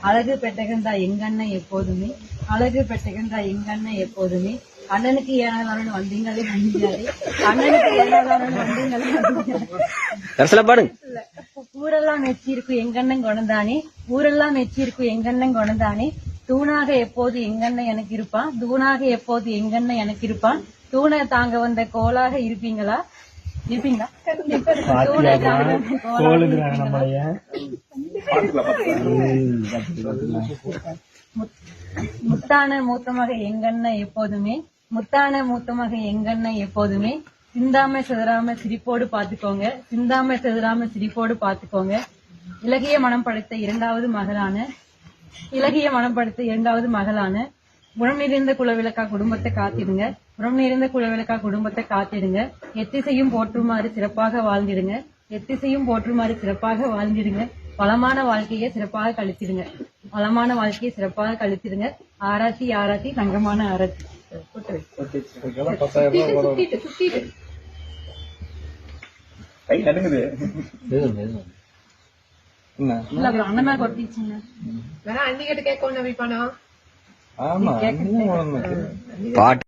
அழகு பெட்டகந்தா எங்க அண்ணன் எப்போதுமே அழகு பெட்டகந்தா எங்க அண்ணன் எப்போதுமே. அண்ணனுக்கு ஏனாதாரன் வந்தீங்களே வந்தீங்களே அண்ணனுக்கு ஏனாதாரன் வந்தீங்களே பாடுங்க. ஊரெல்லாம் மெச்சிருக்கும் எங்கண்ணன் குணந்தானே ஊரெல்லாம் மெச்சிருக்கும் எங்கண்ணன் குணந்தானே. தூணாக எப்போது எங்கண்ணன் எனக்கு இருப்பான் தூணாக எப்போது எங்கண்ணன் எனக்கு இருப்பான். தூணை தாங்க வந்த கோலாக இருப்பீங்களா? இருப்பீங்களா? தூணை தாங்க வந்த கோலாக முத்தான மூத்தமாக எங்கண்ணன் எப்போதுமே முத்தான மூத்தமாக எங்கண்ண எப்போதுமே சிந்தாம சிதறாம சிரிப்போடு பாத்துக்கோங்க சிந்தாம சிதறாம சிரிப்போடு பாத்துக்கோங்க இலகிய மனம் படைத்த இரண்டாவது மகளான இலகிய மனம் படைத்த இரண்டாவது மகளான குணம் நிறைந்த குலவிளக்கா குடும்பத்தை காத்திடுங்க. குணம் நிறைந்த குலவிளக்கா குடும்பத்தை காத்திடுங்க. எத்திசையும் போற்றுமாறு சிறப்பாக வாழ்ந்திடுங்க. எத்திசையும் போற்றுமாறு சிறப்பாக வாழ்ந்திடுங்க. வளமான வாழ்க்கையை சிறப்பாக கழித்திடுங்க. வளமான வாழ்க்கையை சிறப்பாக கழித்திடுங்க. ஆராத்தி ஆராத்தி தங்கமான கூட்டு வை. கை நடுங்குது. என்ன? இல்ல அப்புறம் அண்ணன் மேல கொட்டிச்சுங்க வேணா அன்னிக்கிட்ட கேட்க ஒண்ணு வைப்பானா ஆமா இன்னும் ஒண்ணு பாட்டு